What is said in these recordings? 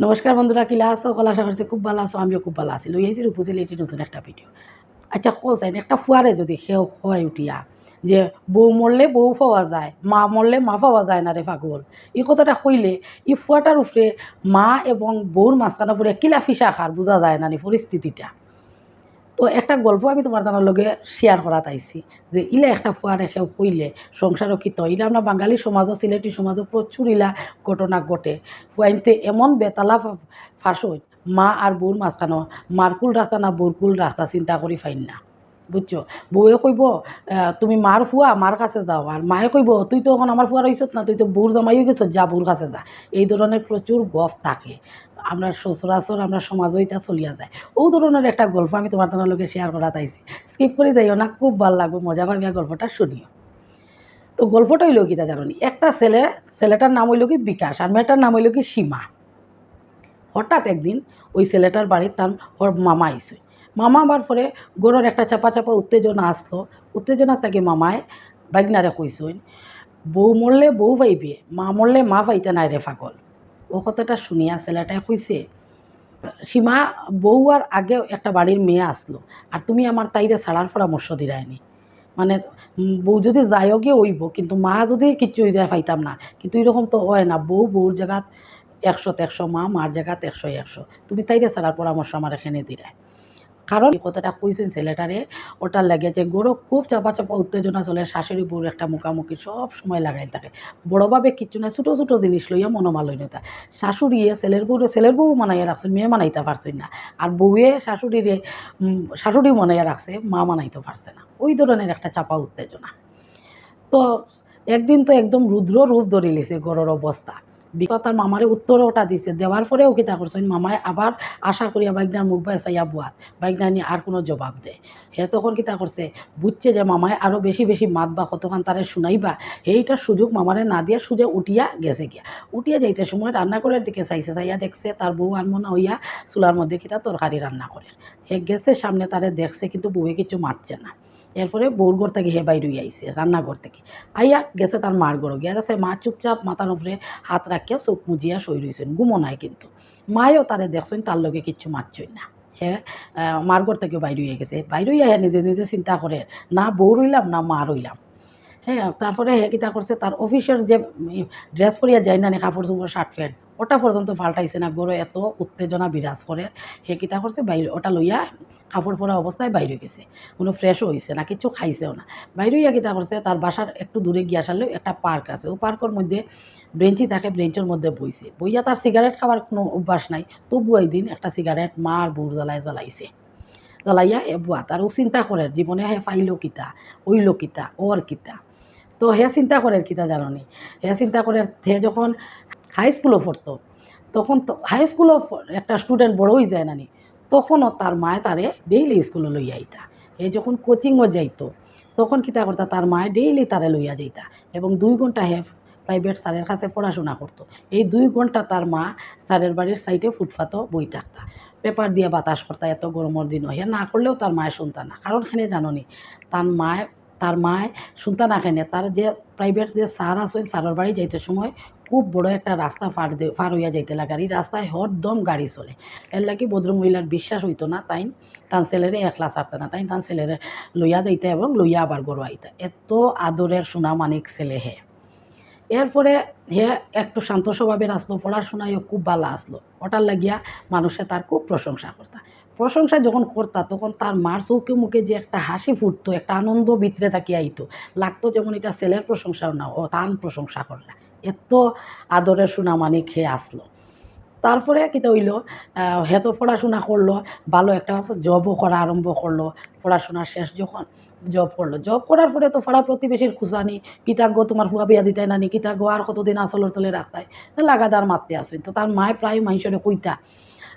নমস্কার বন্ধুরা কিলা আসো কলা আশা করছি খুব ভালো আসো আমিও খুব ভালো আছি। লই আইছি রূপসিলে এটি নতুন একটা ভিডিও। আচ্ছা কোসাইন একটা ফুয়ারে যদি সেও হয় উঠিয়া, যে বউ মরলে বউ পাওয়া যায়, মা মরলে মা পাওয়া যায় না রে পাগল এই কথাটা কইলে ই ফুয়াটার উপরে মা এবং বউর মাঝখানে পরে কিলা ফিসা খার বোঝা যায় না নি পরিস্থিতিটা তো একটা গল্প আমি তোমার জানার লগে শেয়ার করা তাইছি যে ইলা একটা ফুয়ার এসে কইলে সংসারও কি ইলা আমরা বাঙালি সমাজও সিলেটি সমাজও প্রচুর ইলা ঘটনা ঘটে। ফুয়াইনতে এমন বেতালা ফাঁস মা আর বউর মাঝখানো মারকুল রাস্তা না বরকুল রাস্তা চিন্তা করি ফাইন না। বুঝছ? বউয়ে কইব তুমি মার ফুয়া মার কাছে যাও। আর মায়ে কইব, তুই তো এখন আমার ফুয়া রইছত না, তুই তো বউর জামাইও গেছ, যা বউর কাছে যা। এই ধরনের প্রচুর গফ থাকে। আমরা সচরাচর আমরা সমাজও এটা চলিয়া যায়। ও ধরনের একটা গল্প আমি তোমার তোমার লোকে শেয়ার করা তাইছি স্কিপ করে যাইও না, খুব ভালো লাগবে, মজা পাবিয়া গল্পটা শুনিও। তো গল্পটা হইল কি তা জানি একটা ছেলে, ছেলেটার নাম হইল কি বিকাশ, আর মেয়েটার নাম হইল কি সীমা। হঠাৎ একদিন ওই ছেলেটার বাড়ির তার ওর মামা আইসে মামা আবার পরে গরুর একটা চাপা চাপা উত্তেজনা আসলো। উত্তেজনা তাকে মামায় বাইগনারে কইসইন, বউ মরলে বউ পাইবে, মা মরলে মা পাইতে নাই রে ফাগল ও কথাটা শুনিয়া ছেলেটাই কইছে, সীমা, বউ আর আগে একটা বাড়ির মেয়ে আসলো আর তুমি আমার তাইরে ছাড়ার পরামর্শ দিরায়নি মানে বউ যদি যায়ও গিয়ে ওইব, কিন্তু মা যদি কিচ্ছু হয়ে যায় পাইতাম না। কিন্তু এরকম তো হয় না, বউ বউর জায়গাত একশোতে একশো, মা মার জায়গাত একশো একশো। তুমি তাইরে ছাড়ার পরামর্শ আমার এখানে দিলে। কারণ কথাটা কইছেন ছেলেটারে, ওটার লাগে যে গরু খুব চাপা চাপা উত্তেজনা চলে, শাশুড়ি বউর একটা মুখামুখি সব সময় লাগাই থাকে। বড়োভাবে কিচ্ছু না, ছোটো ছোটো জিনিস লইয়া মনোমালয় নতা শাশুড়িয়ে ছেলের বউরে ছেলের বউ মানাইয়া রাখছে, মেয়ে মানাইতে পারছে না। আর বউয়ে শাশুড়িরে শাশুড়ি মানাইয়া রাখছে, মা মানাইতে পারছে না। ওই ধরনের একটা চাপা উত্তেজনা। তো একদিন তো একদম রুদ্র রূপ ধরে লিছে গরুর অবস্থা। তার মামারে উত্তর ওটা দিছে। দেওয়ার পরেও কিতা করছেন মামায় আবার আশা করিয়া বাইকনার মুখ বাই চাইয়া বুয়াত বাইকনা নিয়ে আর কোনো জবাব দেয় হে তখন কিতা করছে বুঝছে যে মামায় আরও বেশি বেশি মাত বা কতক্ষণ তারে শুনাইবা। এইটার সুযোগ মামারে না দিয়া সুজে উঠিয়া গেছে গিয়া। উঠিয়া যাইতে সময় রান্না করার দিকে চাইছে চাইয়া দেখছে তার বউ আনমনা হইয়া চুলার মধ্যে কিতা তরকারি রান্না করে হে গেছে সামনে তারে দেখছে কিন্তু বউয়ে কিছু মারছে না। এরপরে বউর ঘর থেকে হে বাইরে আইছে রান্নাঘর থেকে। আইয়া গেছে তার মার ঘর গিয়া গেছে মা চুপচাপ মাথার উপরে হাত রাখিয়া চোখ মুজিয়া সই রইছেন গুমো নাই কিন্তু। মায়ও তারে দেখছেন তার লগে কিচ্ছু মারছই না। হে আহ, মার ঘর থেকে বাইরে হয়ে গেছে। বাইরে হইয়া নিজে নিজে চিন্তা করে না বউ রইলাম না মা রইলাম। হ্যাঁ তারপরে হে কিতা করছে তার অফিসের যে ড্রেস পরিয়া যায় না নি কাপড় চোপড় শার্ট প্যান্ট ওটা পর্যন্ত পাল্টাইছে না গরু এত উত্তেজনা বিরাজ করে। হে কিতা করছে বাইরে ওটা লইয়া কাপড় পরা অবস্থায় বাইরে গেছে। কোনো ফ্রেশও হয়েছে না কিছু খাইছেও না। বাইরে ইয়া কিতা করছে তার বাসার একটু দূরে গিয়ে আসালেও একটা পার্ক আছে। ও পার্কের মধ্যে ব্রেঞ্চি থাকে ব্রেঞ্চের মধ্যে বইছে। বইয়া তার সিগারেট খাওয়ার কোনো অভ্যাস নাই। তবু দিন একটা সিগারেট মা আর বউর জ্বালায় জ্বালাইছে। জ্বালাইয়া এ বুয়া, তার ও চিন্তা করে, জীবনে হে পাইল কিতা ওইল কিতা ওর কিতা। তো হে চিন্তা করে কিতা জাননি হে চিন্তা করে হে যখন হাই স্কুলও পড়তো, তখন তো হাই স্কুলও একটা স্টুডেন্ট বড় হয়ে যায় নানি তখনও তার মায়ে তারে ডেইলি স্কুলে লইয়া আইতা। এ যখন কোচিংও যাইতো, তখন কিতা করতা, তার মায়ে ডেইলি তারে লইয়া যাইতা এবং দুই ঘণ্টা হে প্রাইভেট স্যারের কাছে পড়াশোনা করতো। এই দুই ঘণ্টা তার মা স্যারের বাড়ির সাইডে ফুটপাতও বই থাকতা। পেপার দিয়ে বাতাস করতা, এত গরমের দিন হে না, করলেও তার মায়ের শুনতা না। কারণ খানে জাননি, তার মায়ে তার মায়ে শুনতা না খানে তার যে প্রাইভেট যে স্যার আছে স্যারের বাড়ি যাইতে সময় খুব বড় একটা রাস্তা দে পার হইয়া যাইতে লাগে। আর এই রাস্তায় হরদম গাড়ি চলে। এর লাগি ভদ্র মহিলার বিশ্বাস হইতো না, তাই তার ছেলেরে একলা ছাড়তে না, তাই তার ছেলেরে লইয়া যাইতে এবং লইয়া আবার গড় আইতে। এত আদরের সোনা মানিক ছেলে হে। এরপরে হে একটু শান্ত স্বভাবের আসলো পড়াশোনায়ও খুব ভালো আসলো। ওটার লাগিয়া মানুষে তার খুব প্রশংসা করতা। প্রশংসা যখন করতা, তখন তার মার চৌকে মুখে যে একটা হাসি ফুটতো, একটা আনন্দ ভিতরে থাকি আইতো। লাগতো যেমন এটা ছেলের প্রশংসাও না, ও তান প্রশংসা করলা। এত আদরের সুনামানি খেয়ে আসলো। তারপরে কিতা হইল হে তো পড়াশোনা করল, ভালো একটা জবও করা আরম্ভ করল। পড়াশোনা শেষ যখন জব করল জব করার পরে তো পাড়া প্রতিবেশীর খুশানি কিতাগ তোমার ফুয়া বিয়া দিতাই নানি কিতাগ আর কতদিন আসলের তলে রাখতাই লাগাদার মারতে আসেন তো তার মায় প্রায় মানুষের কইতা,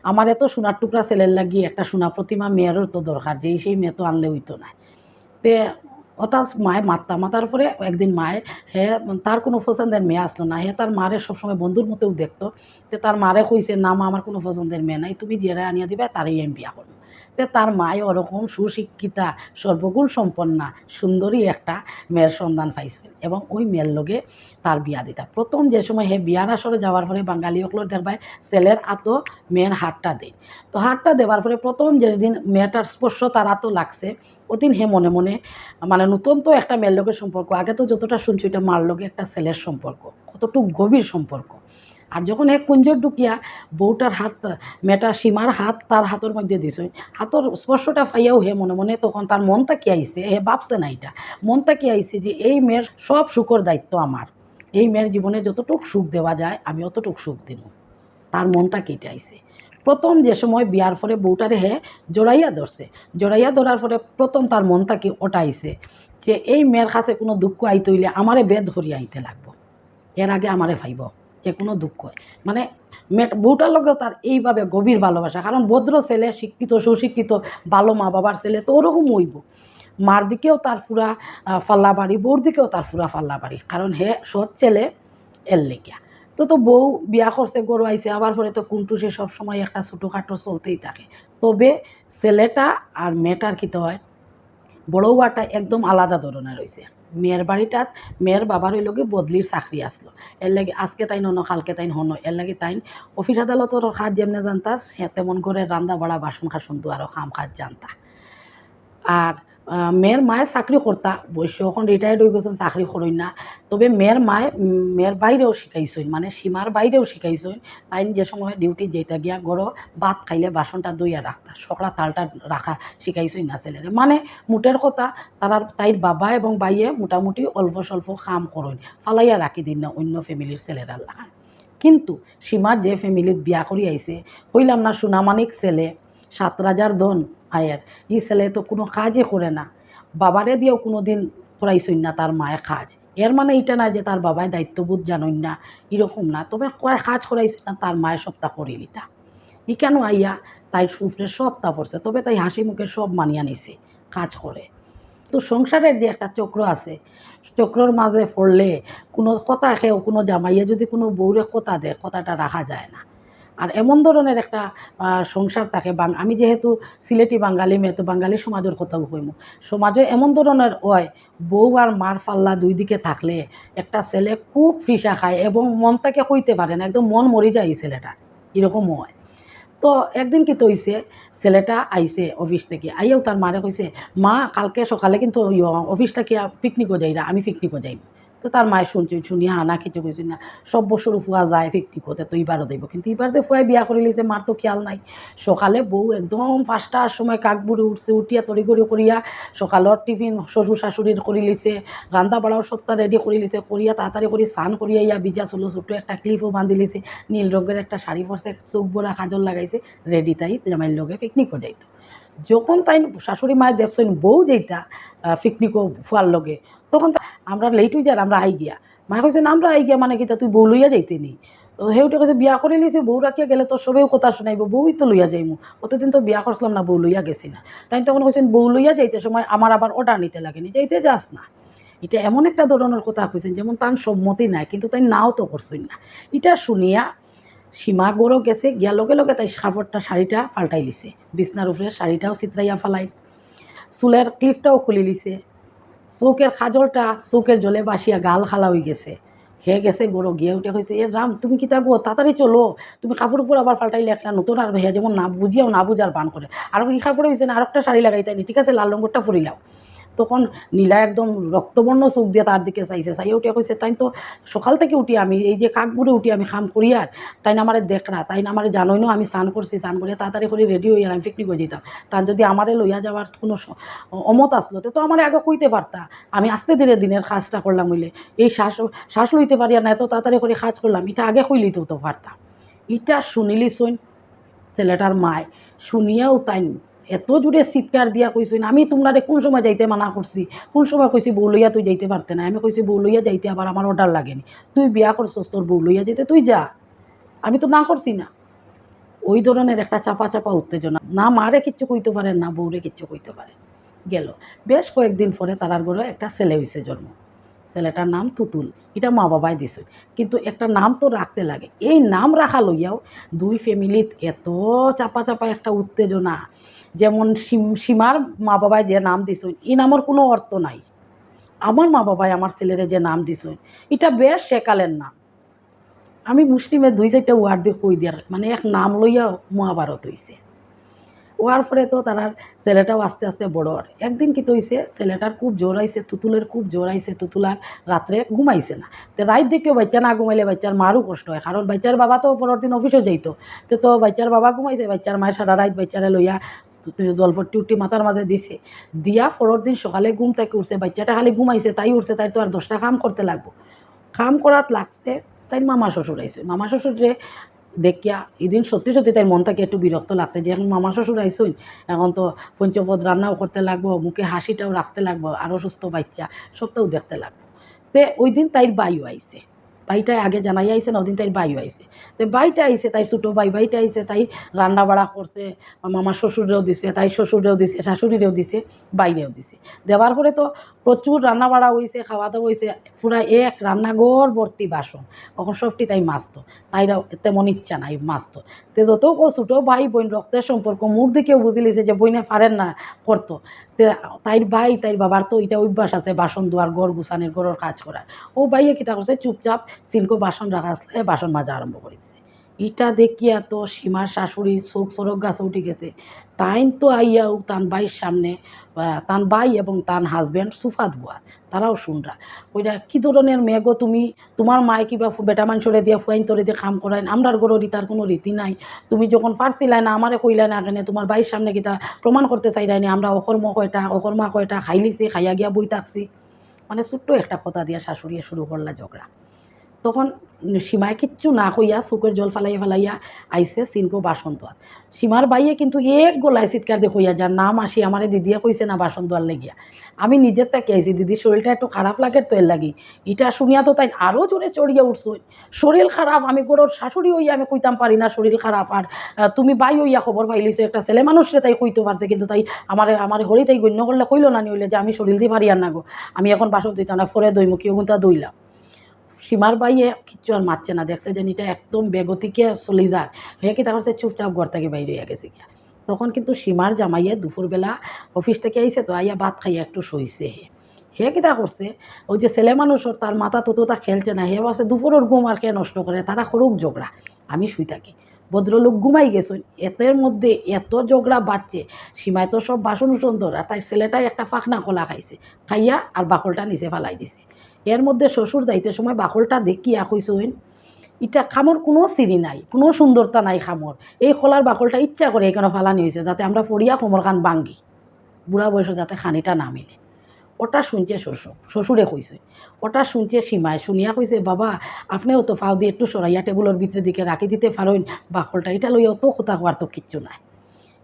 আমার এত সোনার টুকরা ছেলের লাগিয়ে একটা সোনা প্রতিমা মেয়েরও তো দরকার, যেই সেই মেয়ে তো আনলে হইতো না। তে ওটা মায়ে মারতাম মাতার একদিন মায়ে হে, তার কোনো পছন্দের মেয়ে আসলো না। হে, তার মারে সবসময় বন্ধুর মতেও দেখতো যে তার মারে কইছে, না মা, আমার কোনো পছন্দের মেয়ে নাই। তুমি যেটা আনিয়া দিবে, তারই আমি বিয়া করব। তে তার মায় ওরকম সুশিক্ষিতা, সর্বগুণ সম্পন্না, সুন্দরী একটা মেয়ের সন্ধান পাইছিল এবং ওই মেয়ের লগে তার বিয়া দিতা। প্রথম যে সময় হে বিয়ার আসরে যাওয়ার পরে বাঙালি অকলোর দেখবাই ছেলের আতো মেয়ের হাতটা দেয়। তো হাতটা দেওয়ার পরে প্রথম যেদিন মেয়েটার স্পর্শ তার আতো লাগছে, ওদিন হে মনে মনে মানে নতুন তো একটা মেয়ের লোকের সম্পর্ক, আগে তো যতটা শুনছি এটা মার লগে একটা ছেলের সম্পর্ক, কতটুকু গভীর সম্পর্ক। আর যখন হে কুঞ্জর ঢুকিয়া বউটার হাত মেটা সীমার হাত তার হাতের মধ্যে দিছে, হাতর স্পর্শটা পাইয়াও হে মনে মনে তখন তার মনটা কি আইছে? হে ভাবছে না এটা। মনটা কি আইছে যে এই মেয়ের সব সুখর দায়িত্ব আমার। এই মেয়ের জীবনে যতটুক সুখ দেওয়া যায়, আমি অতটুক সুখ দিব। তার মনটা কেটে আইছে। প্রথম যে সময় বিয়ার পরে বউটারে হে জড়াইয়া ধরছে, জড়াইয়া ধরার পরে প্রথম তার মনটা কি ওটাইছে যে এই মেয়ের কাছে কোনো দুঃখ আইতে হইলে আমারে বেদ ধরিয়া আইতে লাগবো। এর আগে আমারে ভাইব। যে কোনো দুঃখ মানে মেয়ে বউটার লগেও তার এইভাবে গভীর ভালোবাসা। কারণ ভদ্র ছেলে, শিক্ষিত, সুশিক্ষিত, ভালো মা বাবার ছেলে, তো ওরকম হইব। মার দিকেও তার ফুরা ফাল্লা বাড়ি বউর দিকেও তার ফুরা ফাল্লা বাড়ি কারণ হে সৎ ছেলে, এর লেগিয়া। তো তো বউ বিয়া করছে, গরু আইছে, আবার পরে তো কুন্টুসে সবসময় একটা ছোটোখাটো চলতেই থাকে। তবে ছেলেটা আর মেয়েটার কী হয় বড় একদম আলাদা ধরনের রয়েছে মেয়ের বাড়িটাত মেয়ের বাবার ওই লগে বদলির চাকরি আসলো এর লাগে আজকে তাই নন কালকে তাই হন, এর লাগে তাই অফিস আদালতর কাজ যেমনে জানতা সে তেমন করে রান্দা বাড়া বাসন খাসন তো আরও খাম কাজ জানতা। আর মেয়ের মায়ের চাকরি করতা বৈশ্য এখন রিটায়ার্ড হয়ে গেছেন চাকরি করই না। তবে মেয়ের মায়ে মেয়ের বাইরেও শিখাইছইন মানে সীমার বাইরেও শিখাইছইন তাই যে সময় ডিউটি যেটা গিয়া গড় ভাত খাইলে বাসনটা দইয়া রাখতা সকলা তালটা রাখা শিখাইছই না ছেলেরে মানে মুটের কথা তারা তাইর বাবা এবং বাইয়ে মোটামুটি অল্প স্বল্প কাম করইন ফালাইয়া রাখি দিন না অন্য ফ্যামিলির ছেলেরা লাগান কিন্তু সীমা যে ফ্যামিলিত বিয়া করি আইছে হইলাম না সুনামানিক ছেলে সাত রাজার ধন। আয়ের ই ছেলে তো কোনো কাজই করে না। বাবারে দিয়েও কোনো দিন করাইছই না তার মায়ের কাজ। এর মানে এটা না যে তার বাবায় দায়িত্ববোধ জানই না, এরকম না। তবে কয় কাজ করাইছে না তার মায়ের সপ্তাহ করে লিতা ই কেন আইয়া তাই সুফরে সপ্তাহ পড়ছে? তবে তাই হাসি মুখে সব মানিয়া নিছে, কাজ করে। তো সংসারের যে একটা চক্র আছে, চক্রর মাঝে পড়লে কোনো কথা খেয়েও কোনো জামাইয়ে যদি কোনো বউরে কথা দেয়, কথাটা রাখা যায় না। আর এমন ধরনের একটা সংসার থাকে। বাং আমি যেহেতু সিলেটি বাঙালি মেয়ে তো বাঙালি সমাজের কথাও কইম সমাজে এমন ধরনের হয়, বউ আর মার পাল্লা দুই দিকে থাকলে একটা ছেলে খুব ফিসা খায় এবং মন তাকে কইতে পারে না, একদম মন মরি যায় এই ছেলেটা। এরকম হয়। তো একদিন কি তৈছে, ছেলেটা আইছে অফিস থেকে, আইয়াও তার মারে কইছে, মা, কালকে সকালে কিন্তু ইয়ো কি পিকনিকও যাই না আমি পিকনিকও যাই তো তার মায়ের শুনছি শুনিয়া হানা কিছু কইছি না। সব বছর ফুয়া যায় পিকনিকতে তো এইবারও দেব। কিন্তু এইবার যে ফুয়াই বিয়া করে লিছে মার তো খেয়াল নাই। সকালে বউ একদম পাঁচটার সময় কাক বুড়ি উঠছে, উঠিয়া তড়ি গড়ি করিয়া সকালের টিফিন শ্বশুর শাশুড়ির করে লিছে রান্দা বাড়াও সপ্তাহ রেডি করে লিছে করিয়া তাড়াতাড়ি করে স্নান করিয়া ইয়া বিজা চলো ছোটো একটা ক্লিপও বান্ধি লিছে নীল রঙের একটা শাড়ি পরছে চোখ বড়া কাজল লাগাইছে রেডি তাই জামাইয়ের লগে পিকনিকও যাইতো। যখন তাই শাশুড়ি মায়ের দেখছেন বউ যেইটা পিকনিকও ফুয়ার লগে তখন আমরা লেট হয়ে যার আমরা আই গিয়া। মায়ে কইছে আমরা আই গিয়া মানে কিতা তুই বউ লইয়া যাইতে নি তো সেউটে কৈছে বিয়া করে লিছি বউ রাখিয়া গেলে তো সবেও কথা শুনাইব, বউই তো লইয়া যাইমু। অতদিন তো বিয়া করছিলাম না, বউ লইয়া গেছি না। তাই তখন কইছেন, বউ লইয়া যাইতে সময় আমার আবার অর্ডার নিতে লাগেনি, যাইতে যাস না। এটা এমন একটা ধরনের কথা কইছেন, যেমন তার সম্মতি নাই, কিন্তু তাই নাও তো করছেন না। এটা শুনিয়া সীমা গড়ও গেছে, গিয়া লগে লগে তাই সাফরটা, শাড়িটা পাল্টাই লিছে। বিছনার উপরে শাড়িটাও চিত্রাইয়া ফালাই চুলের ক্লিপটাও খুলি লিছে। চৌকের খাজলটা চৌকের জলে বাসিয়া গাল খালা হয়ে গেছে। খেয়ে গেছে, গরো গিয়ে উঠে হয়েছে এ রাম, তুমি কি থাকব তাড়াতাড়ি চলো। তুমি কাপড় উপর আবার পাল্টাইলে একটা নতুন আর ভাইয়া যেমন না বুঝিয়াও না বুঝার বান করে। আর কি কাপড় হয়েছে না আর একটা শাড়ি লাগাইতে নি ঠিক আছে? লাল রঙটা ফুরিলাও তখন নীলা একদম রক্তবর্ণ চোখ দিয়ে তার দিকে চাইছে, চাইয়া উঠিয়া কইছে তাই তো সকাল থেকে উঠি আমি, এই যে কাকবুড়ে উঠি আমি খাম করি আর তাই না আমারে দেখরা তাই না আমার জানোই না, আমি স্নান করছি স্নান করিয়া তাড়াতাড়ি করে রেডি হইয়া আমি পিকনিক হয়ে যেতাম তার যদি আমারে লইয়া যাওয়ার কোনো অমত আসলো তো আমার আগে কইতে পারতা আমি আস্তে ধীরে দিনের কাজটা করলাম হইলে এই শ্বাস শ্বাস লইতে পারি না এত তাড়াতাড়ি করে কাজ করলাম এটা আগে কইলিতে তো পারতাম এটা শুনিলি শোন ছেলেটার মায়, শুনিয়াও তাই এত জোরে চিৎকার দিয়া কইসইন আমি তোমরা কোন সময় যাইতে মানা করছি? কোন সময় কইছি বউ লইয়া তুই যাইতে পারতে না? আমি কইছি বউ লইয়া যাইতে আবার আমার অর্ডার লাগেনি। তুই বিয়া করছস, তোর বউ লইয়া যেতে তুই যা। আমি তো না করছি না। ওই ধরনের একটা চাপা চাপা উত্তেজনা। না মারে কিচ্ছু কইতে পারে না বউরে কিচ্ছু কইতে পারে। গেল। বেশ কয়েকদিন পরে তারার ঘরে একটা ছেলে হয়েছে জন্ম। ছেলেটার নাম তুতুল। এটা মা বাবাই দিছে। কিন্তু একটা নাম তো রাখতে লাগে। এই নাম রাখা লইয়াও দুই ফ্যামিলিত এত চাপা চাপা একটা উত্তেজনা। যেমন সীম- সীমার মা বাবাই যে নাম দিছে এই নামের কোনো অর্থ নাই। আমার মা বাবাই আমার ছেলেরে যে নাম দিছে এটা বেশ সেকালের নাম আমি মুসলিমের দুই চারটা ওয়ার্ড দিয়ে কই দিয়ার মানে এক নাম লইয়া মহাভারত হইছে। ওয়ার পরে তো তার ছেলেটাও আস্তে আস্তে বড় হয় একদিন কি হইছে, ছেলেটার খুব জোর আইছে, তুতুলের খুব জোর আইছে তুতুলার রাত্রে ঘুমাইছে না। তো রাত দেখেও বাচ্চা না ঘুমাইলে বাচ্চার মারও কষ্ট হয়, কারণ বাচ্চার বাবা তো পরের দিন অফিসে যাইতো। তো তো বাচ্চার বাবা ঘুমাইছে, বাচ্চার মায়ের সারা রাত বাচ্চারে লইয়া জলপট্টি উঠি মাথার মাঝে দিছে। দিয়া পরের দিন সকালে ঘুম থেকে উঠছে, বাচ্চাটা খালি ঘুমাইছে, তাই উঠছে, তাই তো আর দশটা কাম করতে লাগবো। কাম করাত লাগছে, তাই মামা শ্বশুর আইছে। মামা শ্বশুরে দেখিয়া এদিন সত্যি সত্যি তাই মন থেকে একটু বিরক্ত লাগছে যে এখন মামা শ্বশুর আইসুন এখন তো পঞ্চপদ রান্নাও করতে লাগবো, মুখে হাসিটাও রাখতে লাগবো আরও সুস্থ বাচ্চা, সবটাও দেখতে লাগবো। তে ওই দিন তাইর বাইও আইছে। বাইটা আগে জানাই আইছে না ওদিন তাই বাইও আইছে। তো বাইটা আইছে তাই ছোটো ভাই, ভাইটা আইছে, তাই রান্না বাড়া করছে, মামা শ্বশুরেও দিছে, তাই শ্বশুরেও দিছে, শাশুড়িরেও দিছে, বাইরেও দিছে। দেওয়ার পরে তো প্রচুর রান্না বাড়া হয়েছে খাওয়া দাওয়া হয়েছে পুরা এক রান্নাঘর ভর্তি বাসন। তখন সবটি তাই মাছতো তাইরা তেমন ইচ্ছা নাই মাছতো তে যত কো ছোটো ভাই বোন, রক্তের সম্পর্ক, মুখ দিকেও বুঝি লিছে যে বইনে পারেন না, করতো। তে তাইর ভাই, তাইর বাবার তো এটা অভ্যাস আছে, বাসন ধোয়ার, ঘর গুছানের, ঘরের কাজ করার। ও ভাইয়ে কিতা করছে, চুপচাপ সিনকো বাসন রাখা আসলে বাসন মাজা আরম্ভ করেছে। ইটা দেখিয়া তো সীমার শাশুড়ি চোখ সড়ক গাছে উঠে গেছে। তাইন তো আইয়াও তান বাইর সামনে তান বাই এবং তান হাজব্যান্ড সুফাত বুয়া তারাও শুনরা ওইটা কি ধরনের মেঘো তুমি? তোমার মায়ে কিবা বেটা মানুষরে দিয়ে ফুয়াইন তরে দিয়ে কাম করাইন, আমরার গরো তার কোনো রীতি নাই। তুমি যখন পারছিলাই না, আমারে কইলাই না কেন, তোমার বাইর সামনে কিতা প্রমাণ করতে চাইলাই আমরা অকর্ম কয়টা, অকর্মা কয়টা, খাইলিছি, খাইয়া গিয়া বই থাকছি। মানে ছোট্ট একটা কথা দিয়া শাশুড়িয়ে শুরু করলা ঝগড়া। তখন সীমায় কিচ্ছু না কইয়া চোখের জল ফালাইয়া ফালাইয়া আইসে সিনকো বাসন সীমার বাইয়ে কিন্তু এক গোলায় চিৎকার দিয়ে কইয়া যার নাম আসি আমারে দিদিয়ে কইছে না বাসন লেগিয়া। আমি নিজের তাকে আইছি দিদির শরীরটা একটু খারাপ লাগে তো এর লাগি। এটা শুনিয়া তো তাই আরও জোরে চড়িয়া উঠছ শরীর খারাপ, আমি গরোর শাশুড়ি হইয়া আমি কইতাম পারি না শরীর খারাপ। আর তুমি বাই হইয়া খবর পাইলিছো, একটা ছেলে মানুষরে তাই কইতে পারছে। কিন্তু তাই আমার আমার হরি তাই গণ্য করলে কইলো না নিলে যে আমি শরীর দিয়ে পারি আর না গো। আমি এখন বাসন দিতাম না, ফরে দইমুখী ওগুনটা দইলাম। সীমার বাইয়ে কিচ্ছু আর মারছে না, দেখছে যে এটা একদম বেগতিকে চলে যায়। হয়ে কি তারপর সে চুপচাপ ঘর থেকে বাইরে হয়ে গেছে গিয়া তখন কিন্তু সীমার জামাইয়ে দুপুরবেলা অফিস থেকে আইছে তো আইয়া ভাত খাইয়া একটু শুইছে। হে কিতা করছে ওই যে ছেলে মানুষের তার মাথা ততটা খেলছে না হে বসে দুপুরের ঘুম আর কে নষ্ট করে তারা করুক ঝগড়া আমি শুই থাকি। ভদ্রলোক ঘুমাই গেছেন এতের মধ্যে এত ঝগড়া বাচ্চে সীমায় তো সব বাসন সুন্দর আর তাই ছেলেটাই একটা ফাঁকনা কলা খাইছে, খাইয়া আর বাকলটা নিচে ফালাই দিছে। এর মধ্যে শ্বশুর যাইতে সময় বাকলটা দেখিয়া কইসইন ইটা খামর কোনো সিঁড়ি নাই, কোনো সুন্দরতা নাই খামর। এই খোলার বাকলটা ইচ্ছা করে এখানে ফালানি হয়েছে যাতে আমরা পড়িয়া কোমর খান বাঙ্গি বুড়া বয়সে যাতে খানিটা না মিলে। ওটা শুনছে শ্বশুর, শ্বশুরে কইছে। ওটা শুনছে সীমায়, শুনিয়া কইছে, বাবা, আপনিও তো ফাও দিয়ে একটু সরাইয়া টেবুলের ভিতরের দিকে রাখি দিতে পারেন বাকলটা এটা লইয়া অত কথা হওয়ার তো কিচ্ছু নাই।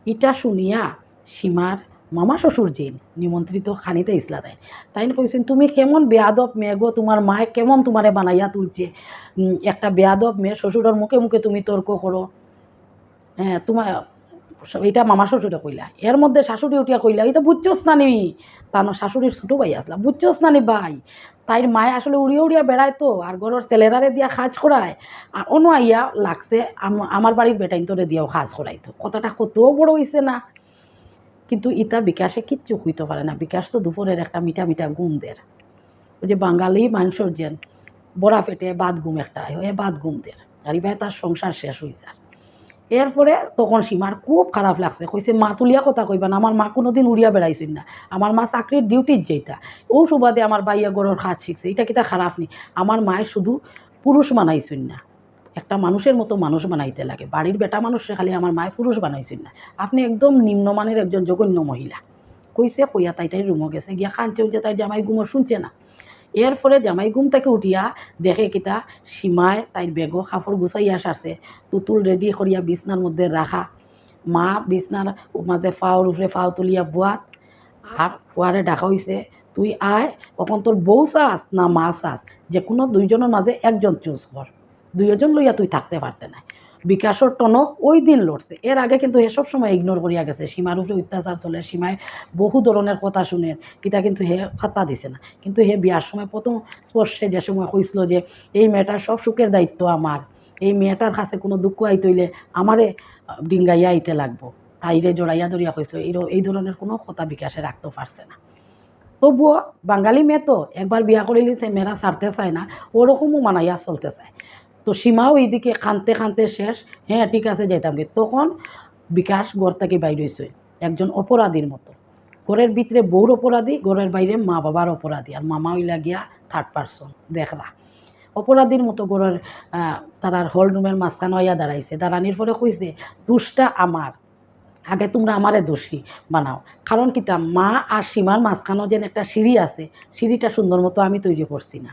ইটা শুনিয়া সীমার মামা শ্বশুর জিন নিমন্ত্রিত খানিতে ইসলা দেয় তাই কইছেন তুমি কেমন বেয়াদব মেয়ে গো তোমার মায়ে কেমন তোমারে বানাইয়া তুলছে? একটা বেয়াদব মেয়ে শ্বশুরের মুখে মুখে তুমি তর্ক করো। হ্যাঁ তোমার এটা মামা শ্বশুরে কইলা। এর মধ্যে শাশুড়ি উঠিয়া কইলা এটা বুঝছোস না নি? তা না শাশুড়ির ছোটো ভাই আসলা বুঝছোস না নি ভাই? তাইর মায়ে আসলে উড়িয়া উড়িয়া বেড়ায় তো, আর ঘরের ছেলেরারে দিয়া কাজ করায়। আর অন্য আইয়া লাগছে আমার বাড়ির বেটাইন তোরে দিয়াও কাজ করাইতো কথাটা কত বড় হইছে না। কিন্তু ইটা বিকাশে কিচ্ছু হইতে পারে না। বিকাশ তো দুপুরের একটা মিঠা মিঠা ঘুম দের ওই যে বাঙালি মানুষের যেন বড়া পেটে বাদ গুম একটা হয়, এ বাদ ঘুম দের আর ইবাই তার সংসার শেষ হয়ে যায়। এরপরে তখন সীমার খুব খারাপ লাগছে। কইছে, মা, তুলিয়া কথা কইবা না, আমার মা কোনোদিন উড়িয়া বেড়াইছিল না। আমার মা চাকরির ডিউটির যেটা ও সুবাদে আমার বাইয়া গরুর খাত শিখছে। এটা কিতা খারাপ নি? আমার মায়ের শুধু পুরুষ বানাইছিল না। একটা মানুষের মতো মানুষ বানাইতে লাগে। বাড়ির বেটা মানুষে খালি আমার মায়ে পুরুষ বানাইছিল না। আপনি একদম নিম্নমানের একজন জঘন্য মহিলা। কইছে, কইয়া তাই তাই রুমো গেছে। গিয়া কাঁদছে যে তাই জামাই গুমো শুনছে না। এর ফলে জামাই ঘুম থেকে উঠিয়া দেখে কিতা সীমায় তাই বেগো কাপড় গুছাইয়া সারছে, তুতুল রেডি করিয়া বিছনার মধ্যে রাখা। মা বিছনার মাঝে ফাওর উপরে ফাও তুলিয়া বুয়াত, আর ফুয়ারে ডাকা হইছে, তুই আয়, কখন তোর বউ চাস না মা চাস যে কোনো দুইজনের মাঝে একজন চুজ কর। দুইজন লইয়া তুই থাকতে পারতে নাই। বিকাশর টনক ওই দিন লড়ছে। এর আগে কিন্তু এ সবসময় ইগনোর করিয়া গেছে। সীমার উপরে অত্যাচার চলে, সীমায় বহু ধরনের কথা শুনে কিতা কিন্তু হে ফাত্তা দিছে না। কিন্তু হে বিয়ার সময় প্রথম স্পর্শে যে সময় কইছিল যে এই মেয়েটার সব সুখের দায়িত্ব আমার। এই মেয়েটার কাছে কোনো দুঃখ আইতে হইলে আমারে ডিঙ্গাইয়া আইতে লাগবো। তাইরে জড়াইয়া ধরিয়া এই এই ধরনের কোনো কথা বিকাশে রাখতে পারছে না। তবুও বাঙালি মেয়ে তো একবার বিয়া করে নিতে মেয়েরা ছাড়তে চায় না, ওরকমও মানাইয়া চলতে চায়। তো সীমাও এইদিকে খানতে খানতে শেষ। হ্যাঁ ঠিক আছে, যাইতাম গে। তখন বিকাশ ঘর থেকে বাইর হয়েছে একজন অপরাধীর মতো। ঘরের ভিতরে বউর অপরাধী, ঘরের বাইরে মা বাবার অপরাধী, আর মামা হইলা গিয়া থার্ড পারসন দেখলা। অপরাধীর মতো ঘরের তারার হল রুমের মাঝখানে হইয়া দাঁড়াইছে। দাঁড়ানির পরে কইছে, দুষ্টা আমার। আগে তোমরা আমারে দোষী বানাও। কারণ কিতা মা আর সীমার মাঝখানেও যেন একটা সিঁড়ি আছে, সিঁড়িটা সুন্দর মতো আমি তৈরি করছি না।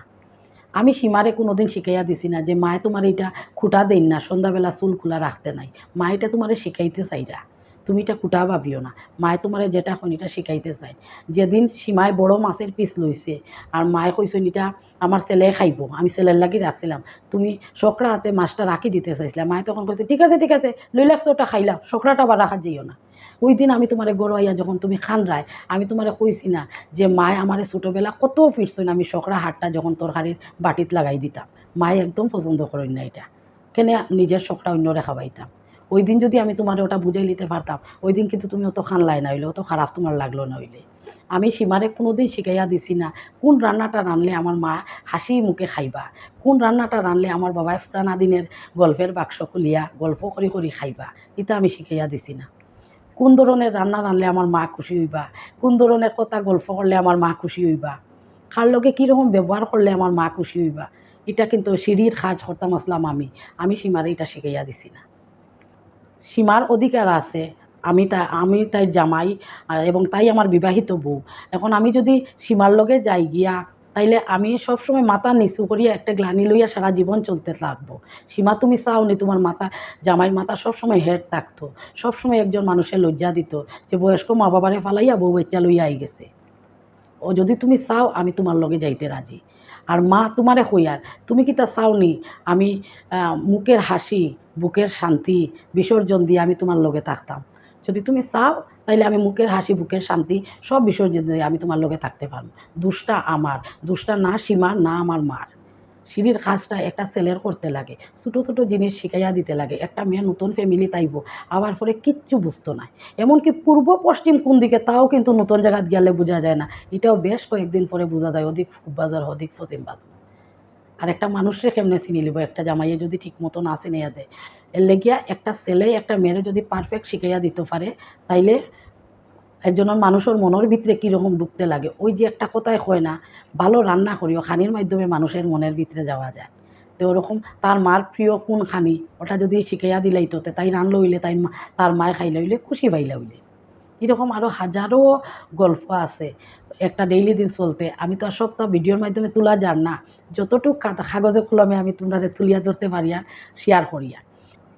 আমি সীমারে কোনোদিন শিখাইয়া দিছি না যে, মায়ে তোমার এইটা খুঁটা দেন না, সন্ধ্যাবেলা চুল খোলা রাখতে নাই। মা এটা তোমারে শিখাইতে চাইরা। তুমি এটা খুঁটা ভাবিও না। মায়ে তোমারে যেটা এখন এটা শিখাইতে চাই। যেদিন সীমায় বড় মাছের পিস লইছে আর মায়ে কইছেন এটা আমার ছেলে খাইব, আমি ছেলের লাগি রাখছিলাম। তুমি সকরা হাতে মাছটা রাখি দিতে চাইছিলাম মায়ে তখন কইছে, ঠিক আছে ঠিক আছে, লই লাগছে, ওটা খাইলাম। সকরাটা আবার রাখা যাইও না। ওই দিন আমি তোমারে গড়াইয়া যখন তুমি খান রায় আমি তোমারে কইছি না যে মায়ে আমারে ছোটোবেলা কত ফিরছেন আমি সকরা হাটটা যখন তরকারির বাটিত লাগাই দিতাম। মায়ে একদম পছন্দ করেন না এটা। কেন নিজের শখটা অন্যরে খাওয়াইতাম। ওই দিন যদি আমি তোমার ওটা বুঝাই নিতে পারতাম ওই দিন কিন্তু তুমি অত খানলাই না হইলে, অত খারাপ তোমার লাগল না হইলে। আমি সীমারে কোনো দিন শিখাইয়া দিছি না, কোন রান্নাটা রানলে আমার মা হাসি মুখে খাইবা, কোন রান্নাটা রানলে আমার বাবাই পুরানা দিনের গল্পের বাক্স খুলিয়া গল্প করি করি খাইবা, এটা আমি শিখাইয়া দিছি না। কোন ধরনের রান্না রানলে আমার মা খুশি হইবা? কোন ধরনের কথা গল্প করলে আমার মা খুশি হইবা? কার লগে কীরকম ব্যবহার করলে আমার মা খুশি হইবা? এটা কিন্তু সিঁড়ির কাজ করতাম, আসলাম আমি। আমি সীমারে এটা শিখাইয়া দিছি না। সীমার অধিকার আছে। আমি তা, আমি তাই জামাই এবং তাই আমার বিবাহিত বউ। এখন আমি যদি সীমার লগে যাই গিয়া তাইলে আমি সবসময় মাথা নিচু করিয়া একটা গ্লানি লইয়া সারা জীবন চলতে থাকব সীমা, তুমি চাওনি তোমার মাথা, জামাইয়ের মাথা সবসময় হেড থাকতো। সবসময় একজন মানুষের লজ্জা দিত যে বয়স্ক মা বাবারে ফালাইয়া বউ বাচ্চা লইয়া আই গেছে। ও যদি তুমি চাও, আমি তোমার লগে যাইতে রাজি। আর মা তোমারে হইয়ার, তুমি কি তা চাওনি আমি মুখের হাসি, বুকের শান্তি, বিসর্জন দিয়ে আমি তোমার লগে থাকতাম। যদি তুমি চাও তাইলে আমি মুখের হাসি, বুকের শান্তি সব বিসর্জন দিয়ে আমি তোমার লগে থাকতে পারব। দুষ্টা আমার, দুষ্টা না সীমা, না আমার মার। সিঁড়ির কাজটা একটা ছেলের করতে লাগে, ছোটো ছোটো জিনিস শিখাইয়া দিতে লাগে। একটা মেয়ে নতুন ফ্যামিলি তাইব, আবার পরে কিচ্ছু বুঝতো না। এমনকি পূর্ব, পশ্চিম কোন দিকে তাও কিন্তু নতুন জায়গায় গেলে বোঝা যায় না। এটাও বেশ কয়েকদিন পরে বোঝা যায় অধিক পূব বাজার অধিক পশ্চিম বাজার আর একটা মানুষরে কেমনে চিনি লিব? একটা জামাইয়ে যদি ঠিক মতো না চিনিয়া দেয়। এর লেগিয়া একটা ছেলে, একটা মেয়েরে যদি পারফেক্ট শিখাইয়া দিতে পারে, তাইলে একজনের মানুষের মনের ভিতরে কীরকম ঢুকতে লাগে? ওই যে একটা কথাই হয় না, ভালো রান্না করিও, খানির মাধ্যমে মানুষের মনের ভিতরে যাওয়া যায়। তো ওরকম তার মার প্রিয় কোন খানি ওটা যদি শিখাইয়া দিলাই তো তাই রান্না হইলে তাই তার মায় খাইলে হইলে খুশি পাইলে হইলে। এরকম আরও হাজারো গল্প আছে। একটা ডেইলি দিন চলতে। আমি তো আর সপ্তাহ ভিডিওর মাধ্যমে তোলা যান না। যতটুকু কাগজে কাগজে কলমে আমি তোমরা তুলিয়া ধরতে পারিয়া শেয়ার করিয়া।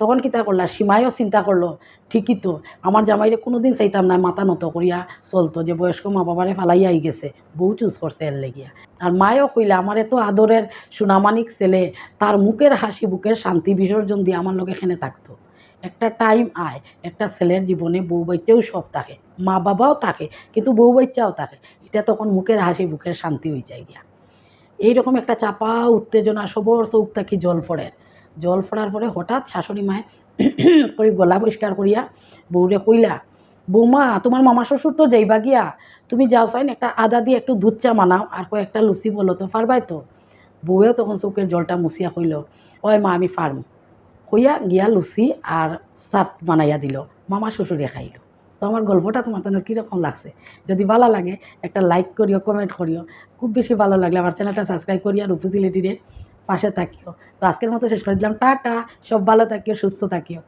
তখন কিতা করলা? সীমায়ও চিন্তা করল, ঠিকই তো। আমার জামাইরে কোনো দিন চাইতাম না, মাথা নত করিয়া চলতো যে বয়স্ক মা বাবারে ফালাইয়া আই গেছে। বউ চুজ করছে এর লেগিয়া। আর মায়ও কইলে, আমার এত আদরের সুনামানিক ছেলে, তার মুখের হাসি, বুকের শান্তি, বিসর্জন দিয়ে আমার লোক এখানে থাকতো। একটা টাইম আয়, একটা ছেলের জীবনে বউ বাচ্চাও সব থাকে, মা বাবাও থাকে, কিন্তু বউ বাচ্চাও থাকে। এটা তখন মুখের হাসি, বুকের শান্তি হয়ে যায় গিয়া। এইরকম একটা চাপা, উত্তেজনা, সবর চৌক থাকি জল পড়ে জল পড়ার পরে হঠাৎ শাশুড়ি মায় করে গলা পরিষ্কার করিয়া বউরে কইলা, বৌমা, তোমার মামা শ্বশুর তো যাইবা গিয়া। তুমি যাও চাইন একটা আদা দিয়ে একটু দুধ চা বানাও আর কয়েকটা লুচি বলো তো পারবাই তো? বউয়েও তখন চোখের জলটা মুছিয়া কইল, ওই মা, আমি পারম কইয়া গিয়া লুচি আর চাপ বানাইয়া দিল। মামা শ্বশুরে খাইল। তো আমার গল্পটা তোমার তেন কীরকম লাগছে? যদি ভালো লাগে, একটা লাইক করিও কমেন্ট করিও। খুব বেশি ভালো লাগলে আমার চ্যানেলটা সাবস্ক্রাইব করি আর উপজিলিটিরে পাশে থাকিও। তো আজকের মতো শেষ করে দিলাম। টাটা! সব ভালো থাকিও, সুস্থ থাকিও।